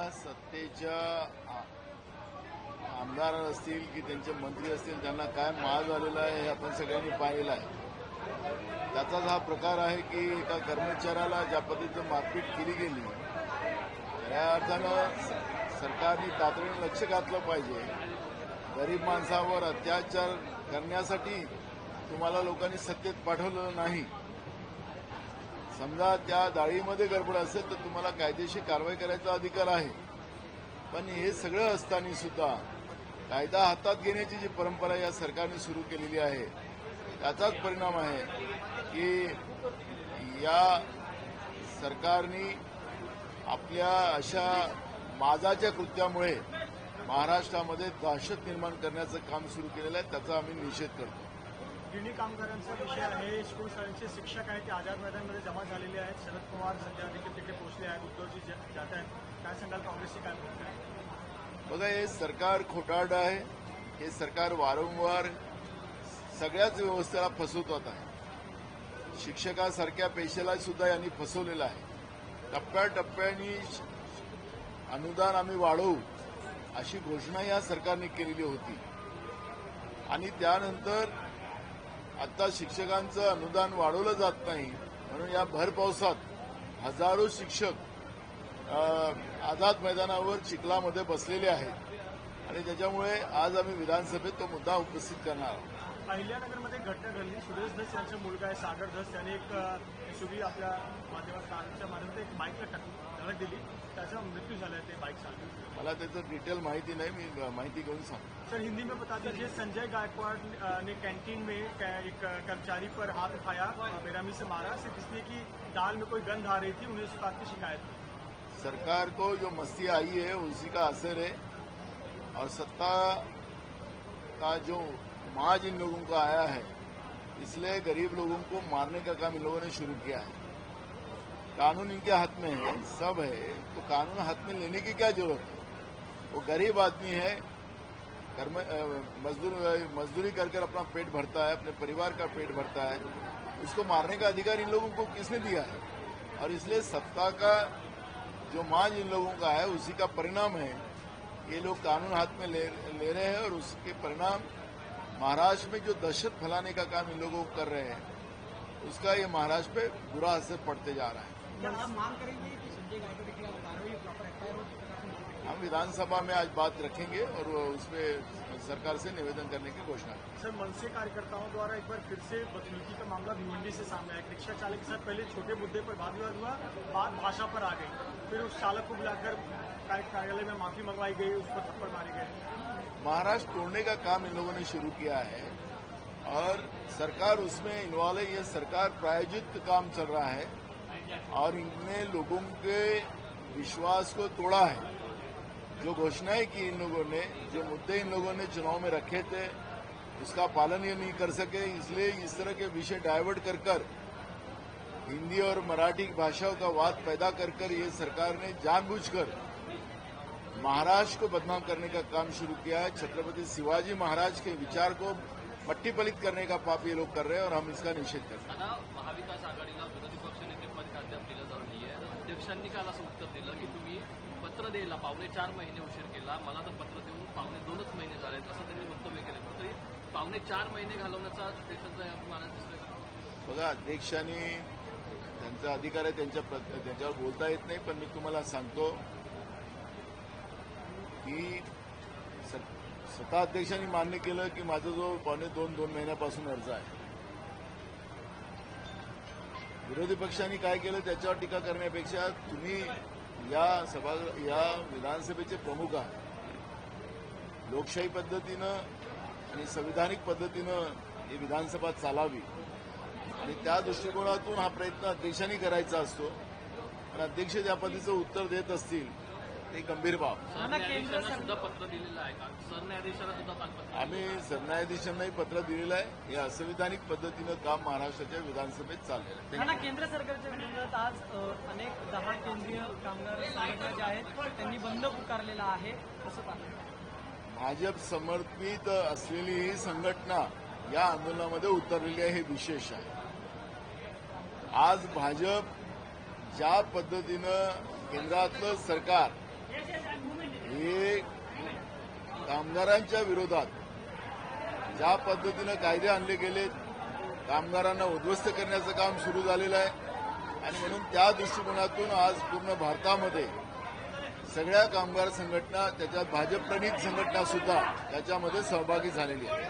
आता सत्तेच्या आमदार असतील की त्यांचे मंत्री असतील त्यांना काय माळ झालेला आहे हे आपण सगळ्यांनी पाहिलेलं आहे. त्याचाच हा प्रकार आहे की एका कर्मचाऱ्याला ज्या पद्धतीनं मारपीट केली गेली या अर्थानं स- सरकारने तातडीनं लक्ष घातलं पाहिजे. गरीब माणसावर अत्याचार करण्यासाठी तुम्हाला लोकांनी सत्तेत पाठवलं नाही. समजा त्या डाळीमध्ये गडबड असेल तर तुम्हाला कायदेशीर कारवाई करायचा अधिकार आहे. पण हे सगळं असताना सुद्धा कायदा हातात घेण्याची जी परंपरा या सरकारने सुरू केलेली आहे त्याचाच परिणाम आहे की या सरकारने आपल्या अशा माजाच्या कृत्यामुळे महाराष्ट्रामध्ये दहशत निर्माण करण्याचं काम सुरू केलेलं आहे त्याचा आम्ही निषेध करतो. गिरणी कामगारांचा विषय आहे. स्कूल शाळेचे शिक्षक आहेत ते आझाद मैदानमध्ये जमा झालेले आहेत. शरद पवार सध्या देखील तिकडे पोहोचले आहेत उद्धवजी जात आहेत. काय सांगाल काँग्रेसची काय भूमिका आहे? बघा हे सरकार खोटारडं आहे. हे सरकार वारंवार सगळ्याच व्यवस्थेला फसवत आहे. शिक्षकासारख्या पेशेला सुद्धा यांनी फसवलेलं आहे. टप्प्याटप्प्याने अनुदान आम्ही वाढवू अशी घोषणा या सरकारने केलेली होती. आणि त्यानंतर आता शिक्षकांचं अनुदान वाढवलं जात नाही म्हणून या भर पावसात हजारो शिक्षक आझाद मैदानावर चिखलामध्ये बसलेले आहेत. आणि त्याच्यामुळे आज आम्ही विधानसभेत तो मुद्दा उपस्थित करणार आहोत. अहिल्यानगरमध्ये घटना घडली सुरेश धस यांचा मुलगा आहे सागर धस. त्याने एक आपल्या माध्यमात माध्यमात एक बाईकला टाकली दिली. त्याचा मृत्यू झाला ते बाईक मला त्याचं डिटेल माहिती नाही मी माहिती घेऊन सांगतो. सर हिंदी में बता दीजिए संजय गायकवाड़ ने कैंटीन में एक कर्मचारी पर हाथ उठाया बेरामी से मारा सिर्फ़ इसलिए कि दाल में कोई गंध आ रही थी उन्हें इस बात की शिकायत सरकार को जो मस्ती आई है उसी का असर है। और सत्ता का जो माज इन लोगों का आया है इसलिए गरीब लोगों को मारने का काम इन लोगों ने शुरू किया है। कानून इनके हाथ में है सब है तो कानून हाथ में लेने की क्या ज़रूरत है? वो गरीब आदमी है मजदूर मजदूरी कर कर अपना पेट भरता है अपने परिवार का पेट भरता है उसको मारने का अधिकार इन लोगों को किसने दिया है? और इसलिए सत्ता का जो मांझ इन लोगों का है उसी का परिणाम है। ये लोग कानून हाथ में ले, ले रहे हैं और उसके परिणाम महाराष्ट्र में जो दहशत फैलाने का काम इन लोगों को कर रहे हैं उसका ये महाराष्ट्र पे बुरा असर पड़ते जा रहा है। के हो हम विधानसभा में आज बात रखेंगे और उसमें सरकार से निवेदन करने की घोषणा करेंगे। सर मनसे कार्यकर्ताओं द्वारा एक बार फिर से बदसलूकी का मामला भिवंडी से सामने आया। रिक्शा चालक के साथ पहले छोटे मुद्दे पर वाद विवाद हुआ बात भाषा पर आ गई फिर उस चालक को बुलाकर कार्य- कार्यालय में माफ़ी मंगवाई गई उस पर थप्पड़ मारे गए। महाराष्ट्र तोड़ने का काम इन लोगों ने शुरू किया है और सरकार उसमें इन्वॉल्व है ये सरकार प्रायोजित काम चल रहा है। और इनने लोगों के विश्वास को तोड़ा है। जो घोषणाएँ की इन लोगों ने, जो मुद्दे इन लोगों ने चुनाव में रखे थे, उसका पालन ये नहीं कर सके। इसलिए इस तरह के विषय डाइवर्ट कर कर, हिंदी और मराठी भाषाओं का वाद पैदा कर कर ये सरकार ने जानबूझकर महाराष्ट्र को बदनाम करने का काम शुरू किया है। छत्रपति शिवाजी महाराज के विचार को मट्टी पलित करने का पाप ये लोग कर रहे हैं और हम इसका निषेध करते हैं। आता महाविकास आघाडीला विरोधी पक्षनेतेपद का अद्याप दिलं जाऊ नाहीये. अध्यक्षांनी काल असं उत्तर दिलं की तुम्ही पत्र द्यायला पावणे चार महिने उशीर केला. मला तर पत्र देऊन पावणे दोनच महिने झाले असं त्यांनी वक्तव्य केलं. पण तरी पावणे चार महिने घालवण्याचा देशाचा मानस दिसतोय का? बघा अध्यक्षांनी त्यांचा अधिकार आहे त्यांच्या त्यांच्यावर बोलता येत नाही पण मी तुम्हाला सांगतो की स्वतः अध्यक्षांनी मान्य केलं की माझा जो पावणे दोन दोन महिन्यापासून अर्ज आहे. विरोधी पक्षांनी काय केलं त्याच्यावर टीका करण्यापेक्षा तुम्ही या सभा या विधानसभेचे प्रमुख आहात. लोकशाही पद्धतीनं आणि संविधानिक पद्धतीनं ही विधानसभा चालावी. आणि त्या दृष्टिकोनातून हा प्रयत्न अध्यक्षांनी करायचा असतो. आणि अध्यक्ष त्या पद्धतीचं उत्तर देत असतील ते गंभीर बाब सरन्यायाधीशांना सुद्धा पत्र दिलेलं आहे का? सरन्यायाधीशांना सुद्धा कालपत्र आम्ही सरन्यायाधीशांनाही पत्र दिलेलं आहे. हे असंविधानिक पद्धतीनं काम महाराष्ट्राच्या विधानसभेत चाललेलं आहे. त्यांना केंद्र सरकारच्या विरोधात आज अनेक दहा केंद्रीय कामगार संघटना ज्या आहेत त्यांनी बंद पुकारलेला आहे कसं पाहता भाजप समर्पित असलेली ही संघटना या आंदोलनामध्ये उतरलेली आहे हे विशेष आहे. आज भाजप ज्या पद्धतीनं केंद्रातलं सरकार हे कामगारांच्या विरोधात ज्या पद्धतीनं कायदे आणले गेलेत कामगारांना उद्ध्वस्त करण्याचं काम सुरू झालेलं आहे. आणि म्हणून त्या दृष्टिकोनातून आज पूर्ण भारतामध्ये सगळ्या कामगार संघटना त्याच्यात भाजप प्रणित संघटना सुद्धा त्याच्यामध्ये सहभागी झालेली आहे